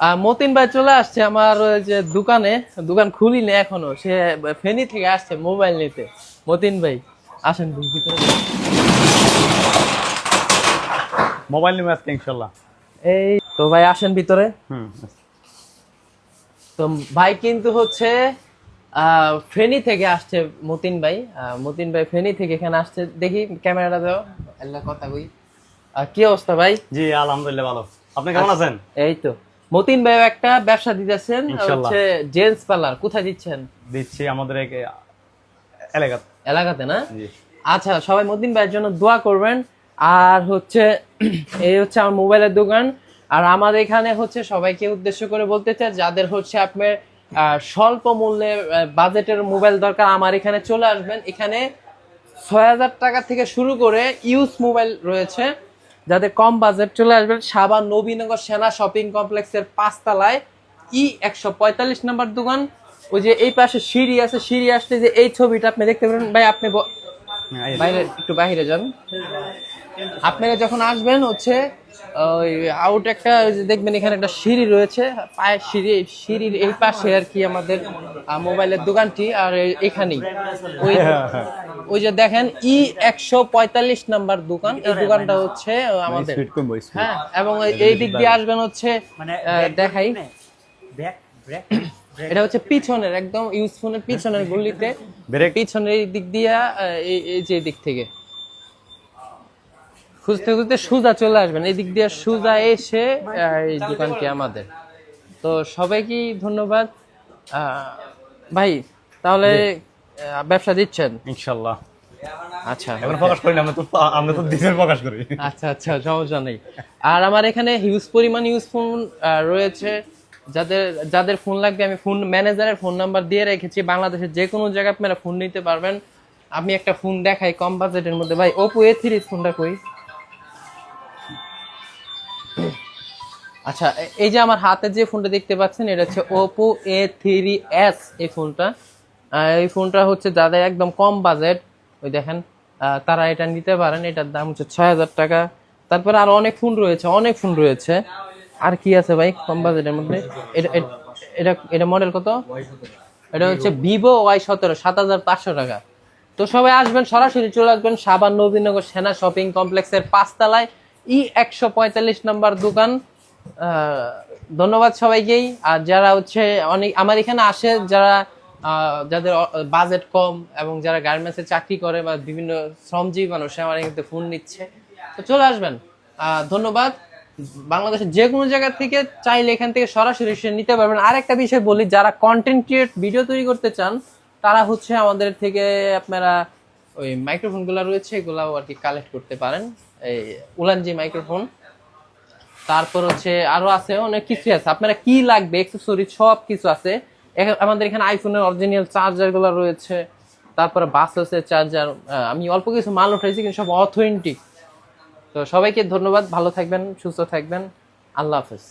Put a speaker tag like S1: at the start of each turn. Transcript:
S1: মতিন ভাই চলে আসছে আমার ওই যে দোকানে দোকান খুলিনি এখনও। সে ফেনি থেকে আসছে মোবাইল নিতে। মতিন ভাই আসেন ভিতরে
S2: মোবাইল নিবে আজকে ইনশাল্লাহ।
S1: এই তো ভাই আসেন ভিতরে। তো ভাই কিন্তু হচ্ছে আহ, ফেনী থেকে আসছে মতিন ভাই। মতিন ভাই ফেনী থেকে এখানে আসছে। দেখি ক্যামেরাটা দাও আল্লাহ কথা কই। কি অবস্থা ভাই?
S2: জি আলহামদুলিল্লাহ ভালো। আপনি কেমন আছেন?
S1: এই তো। মতিন ভাই একটা ব্যবসা দিতেছেন হচ্ছে জেন্টস পার্লার কোথায় দিচ্ছেন?
S2: দিচ্ছি আমাদের এক এলাকা
S1: এলাকাতে না? আচ্ছা সবাই মতিন ভাইয়ের জন্য দোয়া করবেন। আর হচ্ছে এই হচ্ছে আমার মোবাইলের দোকান। আর আমার এখানে হচ্ছে সবাইকে উদ্দেশ্য করে বলতে চাই যাদের হচ্ছে আপনার স্বল্প মূল্যে বাজেটের মোবাইল দরকার আমার এখানে চলে আসবেন। এখানে ছয় হাজার টাকা থেকে শুরু করে ইউজ মোবাইল রয়েছে। যাদের কম বাজেট চলে আসবেন সাবা নবীনগর সেনা শপিং কমপ্লেক্সের পাঁচতলায় ই একশো পঁয়তাল্লিশ নাম্বার দোকান। ওই যে এই পাশে সিঁড়ি আছে সিঁড়ি আসতে যে এই ছবিটা আপনি দেখতে পারেন। ভাই আপনি
S2: হ্যাঁ,
S1: বাইরে একটু বাইরে যান। আপনারা যখন আসবেন হচ্ছে ওই আউট একটা দেখবেন এখানে একটা সিঁড়ি রয়েছে পায়ের সিঁড়ি এই সিঁড়ির এই পাশে আর কি আমাদের মোবাইলের দোকানটি আর এখানেই। ওই ওই যে দেখেন ই একশো পঁয়তাল্লিশ নাম্বার দোকান এই দোকানটা হচ্ছে আমাদের। হ্যাঁ এবং এই- দিক দিয়ে আসবেন হচ্ছে
S3: মানে
S1: আহ, দেখাই।
S3: ব্রেক ব্রেক
S1: এটা হচ্ছে পিছনের একদম ইউজ ফোনের পিছনের গলিতে পিছনের এই দিক দিয়ে এই যে দিক থেকে। খুঁজতে খুঁজতে সুজা চলে আসবেন। এই দিক দিয়ে সুজা এসে এই দোকানটি আমাদের। তো সবাইকে ধন্যবাদ। ভাই তাহলে ব্যবসা দিচ্ছেন?
S2: ইনশাল্লাহ।
S1: আচ্ছা।
S2: এখন প্রকাশ করি আমরা তো আমরা তো দিনের প্রকাশ করি।
S1: আচ্ছা আচ্ছা সমস্যা নেই। আর আমার এখানে হিউজ পরিমাণ ইউজ ফোন রয়েছে। যাদের যাদের ফোন লাগবে আমি ফোন ম্যানেজারের ফোন নাম্বার দিয়ে রেখেছি। বাংলাদেশের যে কোনো জায়গায় আপনারা ফোন নিতে পারবেন। আমি একটা ফোন দেখাই কম বাজেটের মধ্যে। ভাই ওপো এ থ্রি ফোনটা কই? আচ্ছা এই যে আমার হাতে যে ফোনটা দেখতে পাচ্ছেন, এটা হচ্ছে ওপো এ থ্রি এস এই ফোনটা। এই ফোনটা হচ্ছে যাদের একদম কম বাজেট, ওই দেখেন তারা এটা নিতে পারেন, এটার দাম হচ্ছে ছয় হাজার টাকা। তারপরে আরও অনেক ফোন রয়েছে, অনেক ফোন রয়েছে। আর কি আছে ভাই কম বাজেটের মধ্যে? এটা, এটা- এটা মডেল কত? এটা হচ্ছে ভিভো ওয়াই সতেরো, সাত হাজার পাঁচশো টাকা। তো সবাই আসবেন, সরাসরি চলে আসবেন সাবান নবীনগর সেনা শপিং কমপ্লেক্সের পাঁচতলায়। ই একশো পঁয়তাল্লিশ নম্বর দোকান। ধন্যবাদ সবাইকেই। আর যারা হচ্ছে, অনেক, আমার এখানে আসে যারা যাদের বাজেট কম এবং যারা গার্মেন্টসে চাকরি করে বা বিভিন্ন শ্রমজীবী মানুষ আমার এখানে ফোন নিচ্ছে। তো চলে আসবেন। ধন্যবাদ। বাংলাদেশের যে কোনো জায়গা থেকে চাইলে এখান থেকে সরাসরি এসে নিতে পারবেন। আর একটা বিষয় বলি, যারা কন্টেন্ট ক্রিয়েট ভিডিও তৈরি করতে চান, তারা হচ্ছে আমাদের থেকে আপনারা ওই মাইক্রোফোনগুলো রয়েছে, এগুলাও আর কি কালেক্ট করতে পারেন। এই উলানজি মাইক্রোফোন তারপর হচ্ছে আরও আছে, অনেক কিছু আছে। আপনারা কি লাগবে এক্সেসরি সব কিছু আছে আমাদের এখানে আইফোনের অরিজিনাল চার্জারগুলো রয়েছে। তারপরে বাসেসের চার্জার আমি অল্প কিছু মাল উঠাইছি, কিন্তু সব অথেন্টিক তো সবাইকে ধন্যবাদ, ভালো থাকবেন, সুস্থ থাকবেন। আল্লাহ হাফেজ।